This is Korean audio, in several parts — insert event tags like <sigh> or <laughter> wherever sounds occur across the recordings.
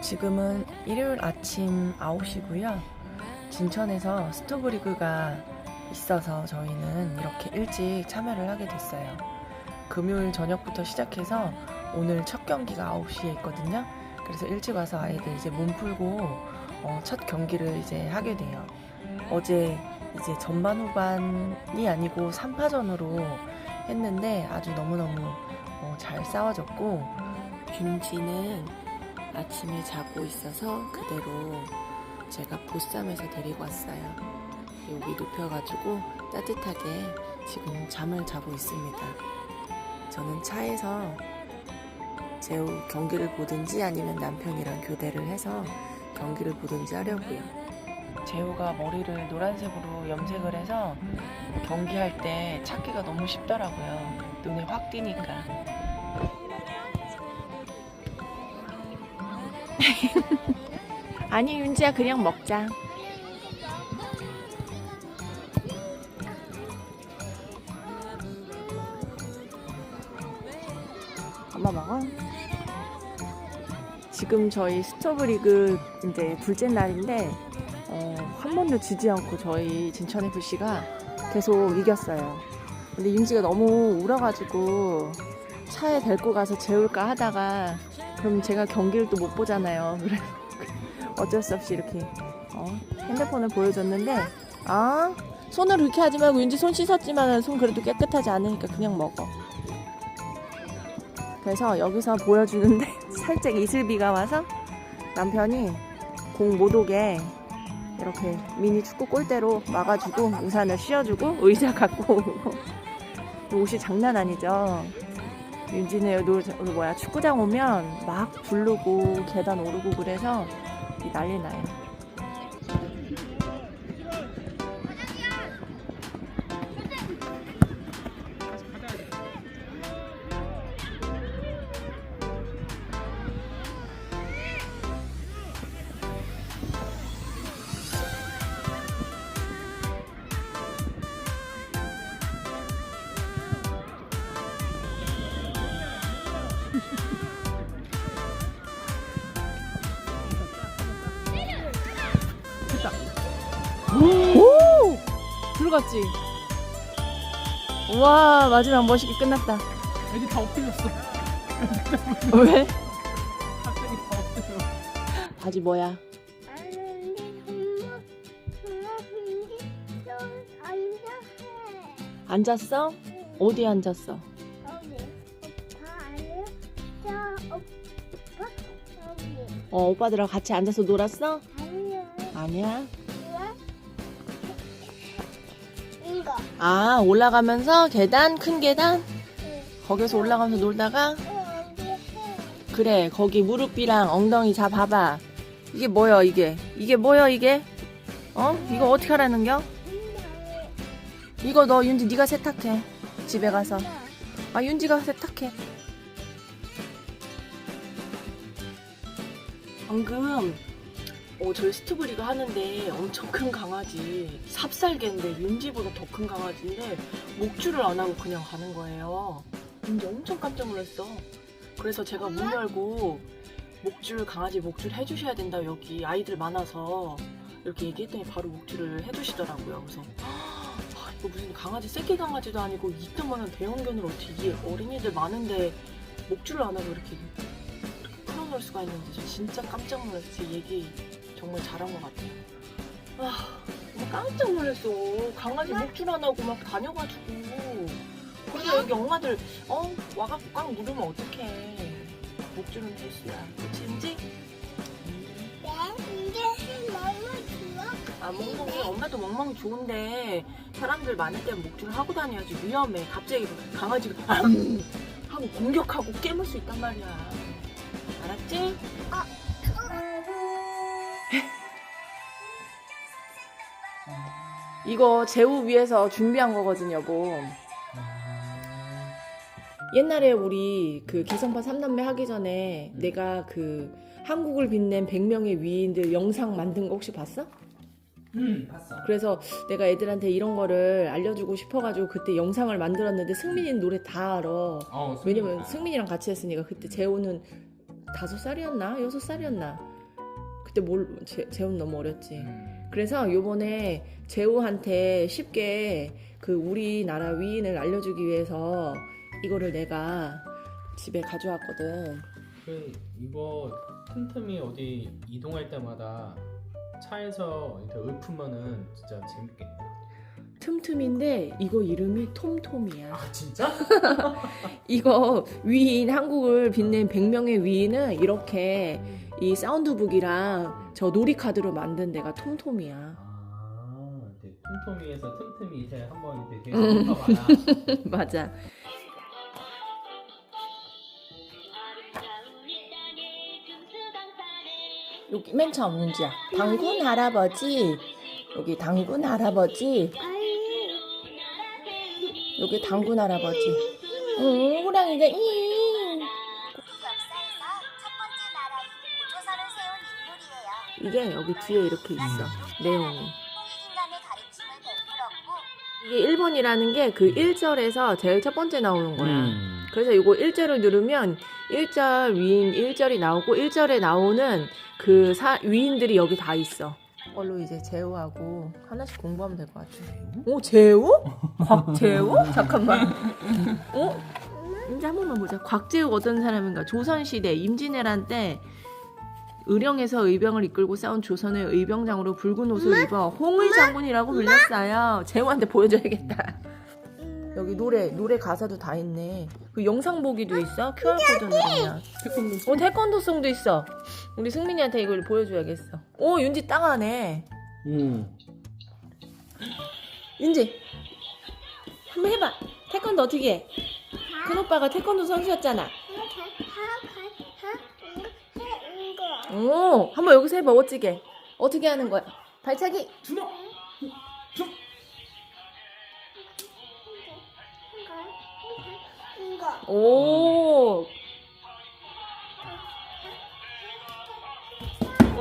지금은 일요일 아침 9시고요. 진천에서 스토브리그가 있어서 저희는 이렇게 일찍 참여를 하게 됐어요. 금요일 저녁부터 시작해서 오늘 첫 경기가 9시에 있거든요. 그래서 일찍 와서 아이들 이제 몸 풀고 어, 첫 경기를 이제 하게 돼요. 어제 이제 전반 후반이 아니고 3파전으로 했는데 아주 너무너무 어, 잘 싸워졌고 균지는 아침에 자고 있어서 그대로 제가 보쌈에서 데리고 왔어요. 여기 눕혀가지고 따뜻하게 지금 잠을 자고 있습니다. 저는 차에서 제우 경기를 보든지 아니면 남편이랑 교대를 해서 경기를 보든지 하려고요. 재우가 머리를 노란색으로 염색을 해서 경기할 때 찾기가 너무 쉽더라고요. 눈에 확 띄니까. <laughs> 아니 윤지야 그냥 먹자. 엄마 먹어. 지금 저희 스토브리그 이제 둘째 날인데 어, 한 번도 지지 않고 저희 진천 FC가 계속 이겼어요. 근데 윤지가 너무 울어가지고 차에 데리고 가서 재울까 하다가 그럼 제가 경기를 또 못 보잖아요. <laughs> 어쩔 수 없이 이렇게 어, 핸드폰을 보여줬는데 아 손을 그렇게 하지 말고 윤지 손 씻었지만 손 그래도 깨끗하지 않으니까 그냥 먹어. 그래서 여기서 보여주는데 <laughs> 살짝 이슬비가 와서 남편이 공 못 오게 이렇게 미니 축구 골대로 막아주고 우산을 씌워주고 의자 갖고 <laughs> 오고 옷이 장난 아니죠. 윤지는 노, 그 뭐야 축구장 오면 막 부르고 계단 오르고 그래서 이 난리 나요. 들어갔지? 우와 마지막 멋있게 끝났다. 애기 다 엎드렸어. <laughs> 왜? 갑자기 다 엎드려. 바지 뭐야? 앉았어? 어디 앉았어? 어 오빠들하고 같이 앉아서 놀았어? 아니야. 아 올라가면서 계단 큰 계단? 거기서 올라가면서 놀다가? 그래 거기 무릎이랑 엉덩이 잡아봐. 이게 뭐야 이게? 이게 뭐야 이게? 어? 이거 어떻게 하라는겨? 이거 너 윤지 네가 세탁해 집에 가서. 아 윤지가 세탁해. 방금 어, 저희 스토브리그 하는데 엄청 큰 강아지 삽살개인데 윤지보다 더 큰 강아지인데 목줄을 안 하고 그냥 가는 거예요. 윤지 엄청 깜짝 놀랐어. 그래서 제가 문 열고 목줄 강아지 목줄 해주셔야 된다. 여기 아이들 많아서 이렇게 얘기했더니 바로 목줄을 해주시더라고요. 그래서 아, 이거 무슨 강아지 새끼 강아지도 아니고 이따만한 대형견을 어떻게 이 어린이들 많은데 목줄을 안 하고 이렇게 풀어놓을 수가 있는지 저 진짜 깜짝 놀랐어요 제 얘기 정말 잘한 것 같아요. 아 정말 깜짝 놀랐어. 강아지 목줄 안 하고 막 다녀가지고. 그래서 여기 엄마들 어? 와갖고 꽉 누르면 어떡해. 목줄은 필수야 그치 은지? 아 멍멍이. 엄마도 멍멍이 좋은데 사람들 많을 때 목줄을 하고 다녀야지. 위험해. 갑자기 강아지가 암 하고 공격하고 깨물 수 있단 말이야. 알았지? <laughs> 이거 제우 위해서 준비한 거거든요 여보 옛날에 우리 그 기성파 3남매 하기 전에 내가 그 한국을 빛낸 100명의 위인들 영상 만든 거 혹시 봤어? 응, 봤어. 그래서 내가 애들한테 이런 거를 알려주고 싶어가지고 그때 영상을 만들었는데 승민이 노래 다 알아. 어, 왜냐면 승민이랑 같이 했으니까 그때 재호는 다섯 살이었나 여섯 살이었나 그때 뭘 재, 재훈 너무 어렸지. 음. 그래서 요번에 재우한테 쉽게 그 우리나라 위인을 알려주기 위해서 이거를 내가 집에 가져왔거든. 그 이거 틈틈이 어디 이동할 때마다 차에서 이렇게 읊으면은 진짜 재밌겠다. 틈틈인데 이거 이름이 톰톰이야. 아 진짜? <laughs> 이거 위인 한국을 빛낸 100명의 위인은 이렇게 이 사운드북이랑 저 놀이카드로 만든 데가 톰톰이야. 아, 네. 틈틈이에서 틈틈이 이제 한번 이렇게 음. 읊어봐라. 맞아. 여기 맨 처음 문제야. 당군 할아버지. 여기 당군 할아버지. 여기 당군 할아버지. 응, 호랑이가 이. 이게 여기 뒤에 이렇게 있어. 내용이. 가르침을 베풀었고 이게 1번이라는 게 그 1절에서 제일 첫 번째 나오는 거야. 음. 그래서 이거 1절을 누르면 1절 위인 1절이 나오고 1절에 나오는 그 사, 위인들이 여기 다 있어. 이걸로 이제 재우하고 하나씩 공부하면 될 것 같아. 오, 재우? 곽재우? <laughs> 잠깐만. <laughs> 어? 이제 한 번만 보자. 곽재우 어떤 사람인가? 조선시대 임진왜란 때 의령에서 의병을 이끌고 싸운 조선의 의병장으로 붉은 옷을 입어 홍의 장군이라고 불렸어요. 재우한테 보여줘야겠다. 여기 노래 노래 가사도 다 있네. 그 영상 보기도 있어. QR 코드 누르면. 태권도 어 태권도송도 있어. 우리 승민이한테 이걸 보여줘야겠어. 오 윤지 따가네. 음. 윤지 한번 해봐. 태권도 어떻게 해? 큰 오빠가 태권도 선수였잖아. 오 한번 여기서 해봐 멋지게. 어떻게 하는 거야? 발차기. 주먹. 주. 오.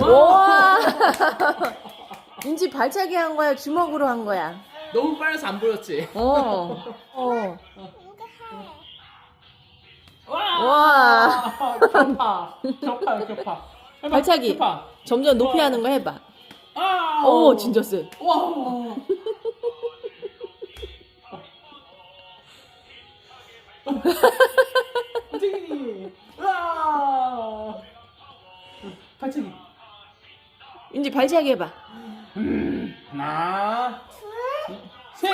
와. <laughs> 윤지 발차기 한 거야? 주먹으로 한 거야? 너무 빨라서 안 보였지. 어. <laughs> 어. 와. 와. 격파. 격파. 격파. 해봐, 발차기. 격파. 점점 높이 하는 거 해봐. 아. 오, 진짜 세. 와. 발차기. 와. 발차기. 윤지 발차기 해봐. 하나, 셋.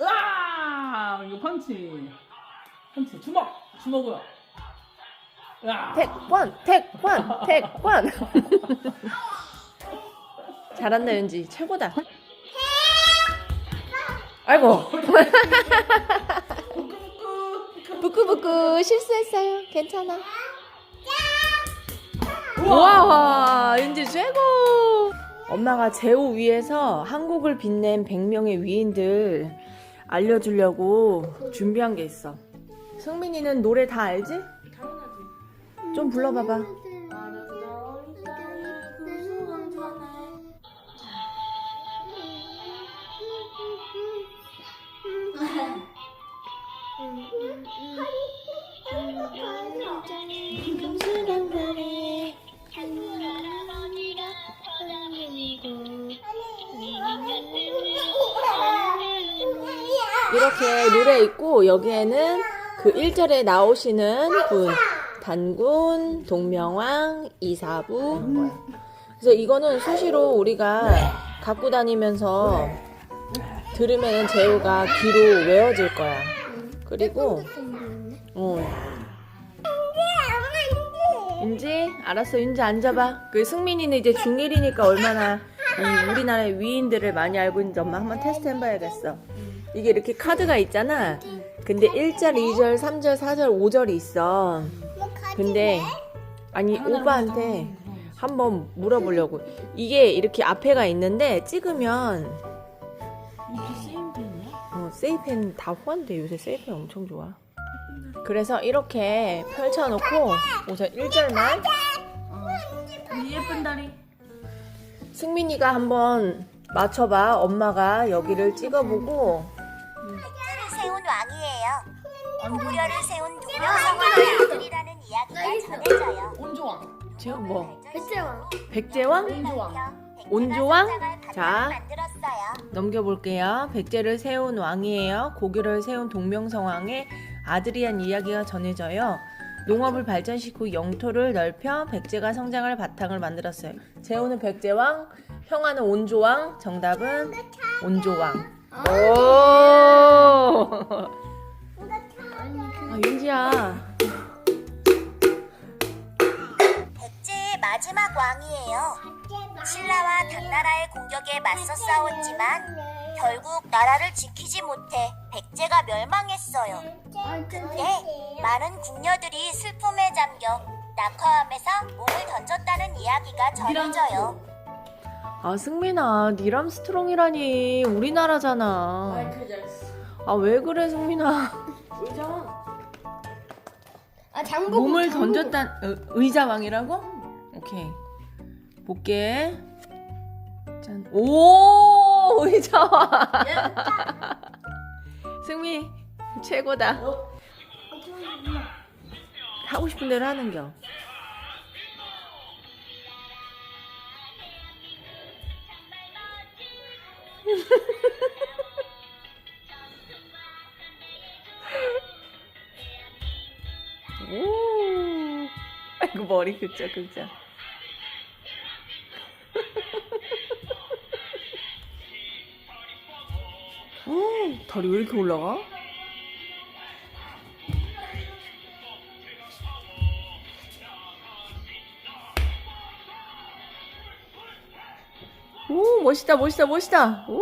으아! 이거 펀치. 펀치. 주먹. 주먹으로. 택권, 택권, 택권. 잘한다, 윤지. 최고다. 아이고. <laughs> 부끄부끄 실수했어요. 괜찮아. 우와, 윤지 최고. 엄마가 제호 위에서 한국을 빛낸 100명의 위인들 알려주려고 준비한 게 있어. 승민이는 노래 다 알지? 좀 불러봐봐. 이렇게 노래 있고 여기에는 그 1절에 나오시는 분 단군, 동명왕, 이사부. 그래서 이거는 수시로 우리가 갖고 다니면서 들으면 재우가 귀로 외워질 거야. 그리고 어. 윤지 알았어 윤지 앉아봐. 그 승민이는 이제 중1이니까 얼마나 이 우리나라의 위인들을 많이 알고 있는지 엄마 한번 테스트 해봐야겠어. 이게 이렇게 카드가 있잖아. 근데 1절, 2절, 3절, 4절, 5절이 있어. 근데 아니 오빠한테 한번 물어보려고. 이게 이렇게 앞에가 있는데 찍으면 어, 세이펜 다 후한돼. 요새 세이펜 엄청 좋아. 그래서 이렇게 펼쳐놓고 우선 1절만 예쁜 다리. 승민이가 한번 맞춰봐. 엄마가 여기를 찍어보고 를 세운 왕이에요. 고구려를 세운 아들이라 전해져요. 제호 뭐? 백제왕. 백제왕? 온조왕. 온조왕? 자. 넘겨볼게요. 백제를 세운 왕이에요. 고구려를 세운 동명성왕의 아들이란 이야기가 전해져요. 농업을 발전시키고 영토를 넓혀 백제가 성장할 바탕을 만들었어요. 제호는 백제왕, 형아는 온조왕, 정답은 온조왕. 오! 아, 윤지야. 마지막 왕이에요. 신라와 당나라의 공격에 맞서 싸웠지만 결국 나라를 지키지 못해 백제가 멸망했어요. 근데 많은 궁녀들이 슬픔에 잠겨 낙화함에서 몸을 던졌다는 이야기가 전해져요. 아, 승민아, 니람 스트롱이라니. 우리나라잖아. 아, 왜 그래, 승민아. 아 장보 몸을 던졌단 어, 의자왕이라고? 오케이. 볼게. 짠. 오 의자왕 <laughs> 승미 최고다. 하고 싶은 대로 하는겨. <laughs> 오. 아이고 머리 긁자 긁자 어, 다리 왜 이렇게 올라가? 오 멋있다 멋있다 멋있다 오